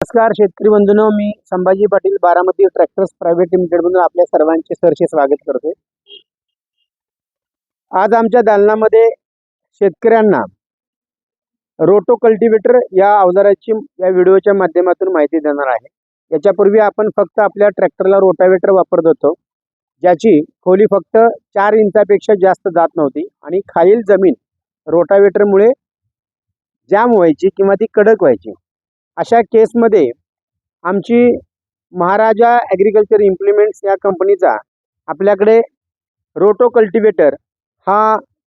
नमस्कार शेतकरी बंधूंनो मी Sambhaji Patil Baramati tractors private limited मधून आपल्या सर्वांचे सरचे स्वागत करतोय. आज आमच्या दालनामध्ये शेतकऱ्यांना रोटो कल्टिवेटर या अवजाराची या व्हिडिओच्या माध्यमातून माहिती देणार आहे. याच्यापूर्वी आपण फक्त आपल्या ट्रॅक्टरला रोटावेटर वापरत होतो ज्याची खोली फक्त चार इंचापेक्षा जास्त जात नव्हती आणि खालील जमीन रोटावेटरमुळे जाम व्हायची किंवा ती कडक व्हायची. अशा केसमध्ये आमची महाराजा ॲग्रिकल्चर इम्प्लिमेंट्स या कंपनीचा आपल्याकडे रोटो कल्टिवेटर हा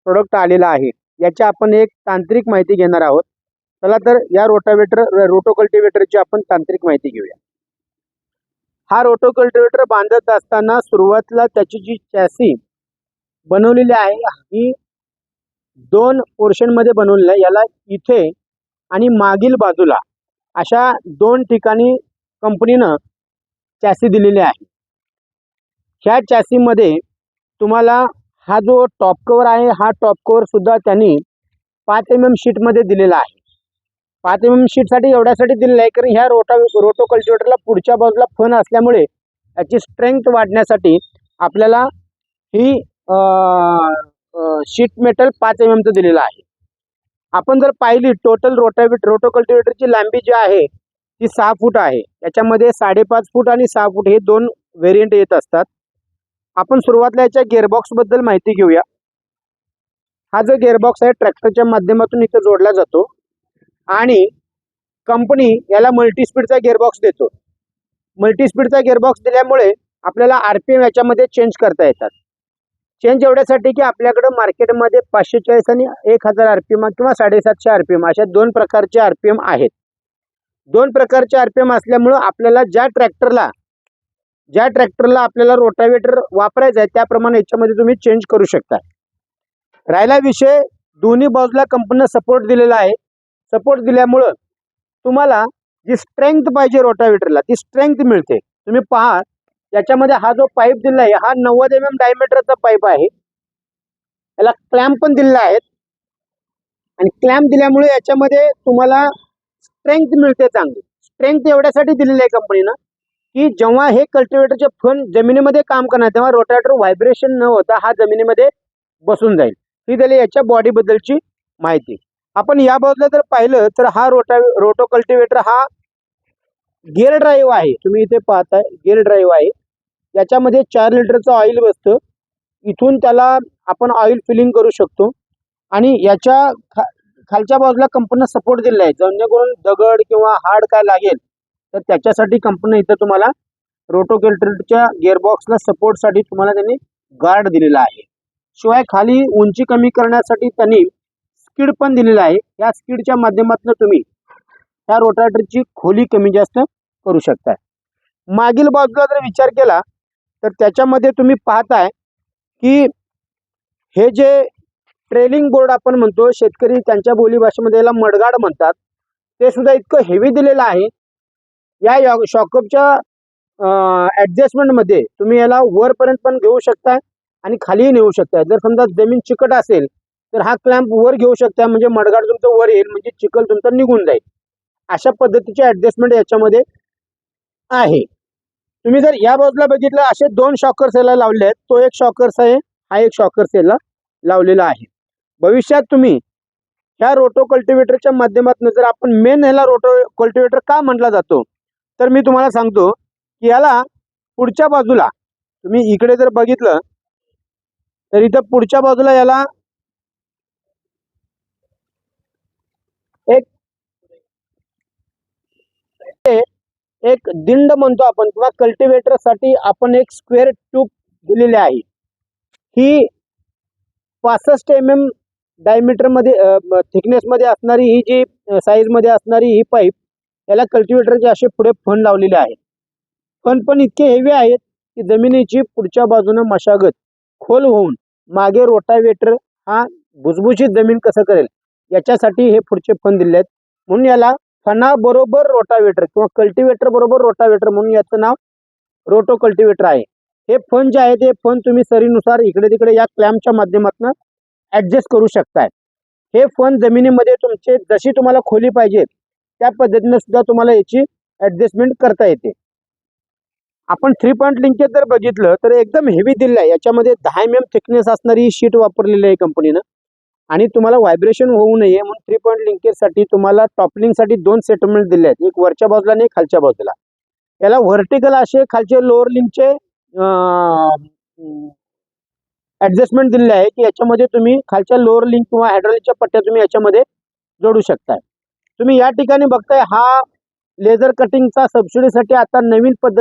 प्रोडक्ट आलेला आहे. याची आपण एक तांत्रिक माहिती घेणार आहोत. चला तर या रोटावेटर रोटो कल्टिवेटरची आपण तांत्रिक माहिती घेऊया. हा रोटो कल्टिवेटर बांधत असताना सुरुवातीला त्याची जी चॅसी बनवलेली आहे ही दोन पोर्शनमध्ये बनवलेली आहे. याला इथे आणि मागील बाजूला अशा दोन ठिकाणी कंपनीनं चॅसी दिलेले आहे. ह्या चॅसीमध्ये तुम्हाला हा जो टॉप कवर आहे हा टॉप कवरसुद्धा त्यांनी पाच एम एम शीटमध्ये दिलेला आहे. पाच एम एम शीटसाठी एवढ्यासाठी दिलेलं आहे कारण ह्या रोटा रोटो कल्टिवेटरला पुढच्या बाजूला फन असल्यामुळे याची स्ट्रेंथ वाढण्यासाठी आपल्याला ही शीट मेटल पाच एम एमचं दिलेलं आहे. आपण जर पाहिली टोटल रोटावेट रोटो कल्टिवेटरची लांबी जी आहे ती सहा फूट आहे. याच्यामध्ये साडेपाच फूट आणि सहा फूट हे दोन व्हेरियंट येत असतात. आपण सुरुवातला याच्या गेअरबॉक्सबद्दल माहिती घेऊया. हा जो गेअरबॉक्स आहे ट्रॅक्टरच्या माध्यमातून इथं जोडला जातो. आणि कंपनी याला मल्टीस्पीडचा गेअरबॉक्स देतो. मल्टीस्पीडचा गेअरबॉक्स दिल्यामुळे आपल्याला आर पी एम याच्यामध्ये चेंज करता येतात. चेंज एवढ्यासाठी की आपल्याकडं मार्केटमध्ये पाचशे चाळीस आणि एक हजार आर पी एम किंवा साडेसातशे आर पी एम अशा दोन प्रकारचे आर पी एम आहेत. दोन प्रकारचे आर पी एम असल्यामुळं आपल्याला ज्या ट्रॅक्टरला ज्या ट्रॅक्टरला आपल्याला रोटावेटर वापरायचं आहे त्याप्रमाणे याच्यामध्ये तुम्ही चेंज करू शकता. राहिला विषय दोन्ही बाजूला कंपनीनं सपोर्ट दिलेला आहे. सपोर्ट दिल्यामुळं तुम्हाला जी स्ट्रेंथ पाहिजे रोटावेटरला ती स्ट्रेंथ मिळते. तुम्ही पहा याच्यामध्ये हा जो पाईप दिला आहे हा नव्वद एम एम डायमीटरचा पाईप आहे. याला क्लॅम्प पण दिलेला आहे. आणि क्लॅम्प दिल्यामुळे याच्यामध्ये तुम्हाला स्ट्रेंथ मिळते चांगली. स्ट्रेंथ एवढ्यासाठी दिलेली आहे कंपनीनं की जेव्हा हे कल्टिवेटरचे फन जमिनीमध्ये काम करणार तेव्हा रोटॅटर व्हायब्रेशन न होता हा जमिनीमध्ये बसून जाईल. ही झाली याच्या बॉडीबद्दलची माहिती. आपण याबद्दल जर पाहिलं तर हा रोटा रोटो कल्टिवेटर हा गिअर ड्राईव्ह आहे. तुम्ही इथे पाहताय गिअर ड्राईव्ह आहे. याच्यामध्ये चार लिटरचं ऑइल बसतं. इथून त्याला आपण ऑइल फिलिंग करू शकतो. आणि याच्या खा खालच्या बाजूला कंपनीनं सपोर्ट दिलेला आहे. जेणेकरून दगड किंवा हाड काय लागेल तर त्याच्यासाठी कंपनी इथं तुम्हाला रोटो गेअरबॉक्सला गिअरबॉक्सला सपोर्टसाठी तुम्हाला त्यांनी गार्ड दिलेला आहे. शिवाय खाली उंची कमी करण्यासाठी त्यांनी स्किड पण दिलेला आहे. या स्किडच्या माध्यमातून तुम्ही त्या रोटावेटरची खोली कमी जास्त करू शकता मागील बाजूला जर विचार केला तर त्याच्यामध्ये तुम्ही पाहताय की हे जे ट्रेलिंग बोर्ड आपण म्हणतो शेतकरी त्यांच्या बोलीभाषेमध्ये याला मडगाड म्हणतात. ते सुद्धा इतकं हेवी दिलेलं आहे. या शॉकअपच्या ॲडजस्टमेंटमध्ये तुम्ही याला वरपर्यंत पण घेऊ शकताय आणि खालीही नेऊ शकताय. जर समजा जमीन चिकट असेल तर हा क्लॅम्प वर घेऊ शकताय. म्हणजे मडगाड तुमचं वर येईल म्हणजे चिखल तुमचं निघून जाईल. अशा पद्धतीचे ॲडजस्टमेंट याच्यामध्ये आहे. तुम्ही जर या बाजूला बघितलं असे दोन शॉकर्स याला लावले आहेत. तो एक शॉकर्स आहे हा एक शॉकर्स याला लावलेला आहे. भविष्यात तुम्ही ह्या रोटो कल्टिवेटरच्या माध्यमातून जर आपण मेन ह्याला रोटो कल्टिवेटर का म्हटला जातो तर मी तुम्हाला सांगतो की याला पुढच्या बाजूला तुम्ही इकडे जर बघितलं तर इथं पुढच्या बाजूला याला एक एक दिंड म्हणतो आपण किंवा कल्टिवेटरसाठी आपण एक स्क्वेअर ट्यूब दिलेली आहे. ही पासष्ट एम एम डायमीटरमध्ये थिकनेस मध्ये असणारी ही जी साईजमध्ये असणारी ही पाईप याला कल्टिवेटरचे असे पुढे फन लावलेले आहे. फन पण इतके हेवी आहेत की जमिनीची पुढच्या बाजूनं मशागत खोल होऊन मागे रोटावेटर हा भुसभुशीत जमीन कसं करेल? याच्यासाठी हे पुढचे फण दिले आहेत. म्हणून याला फना बरोबर रोटावेटर किंवा कल्टिवेटर बरोबर रोटावेटर म्हणून याचं नाव रोटो कल्टिवेटर आहे. हे फन जे आहे ते फन तुम्ही सरीनुसार इकडे तिकडे या क्लॅम्पच्या माध्यमातून ऍडजस्ट करू शकताय. हे फन जमिनीमध्ये तुमचे जशी तुम्हाला खोली पाहिजे त्या पद्धतीने सुद्धा तुम्हाला याची ऍडजस्टमेंट करता येते. आपण थ्री पॉईंट लिंकेज जर बघितलं तर एकदम हेवी दिलं आहे. याच्यामध्ये दहा एम एम थिकनेस असणारी शीट वापरलेली आहे कंपनीनं. आणि तुम्हाला व्हायब्रेशन होऊ नये म्हणून थ्री पॉईंट लिंकेजसाठी तुम्हाला टॉपलिंगसाठी दोन सेटलमेंट दिले आहेत. एक वरच्या बाजूला आणि एक खालच्या बाजूला. याला व्हर्टिकल असे खालचे लोअर लिंकचे ऍडजस्टमेंट दिलेले आहे की याच्यामध्ये तुम्ही खालच्या लोअर लिंक किंवा हायड्रॉलिकच्या पट्ट्या तुम्ही याच्यामध्ये जोडू शकताय. तुम्ही या ठिकाणी बघताय हा लेझर कटिंगचा सबसिडीसाठी आता नवीन पद्धत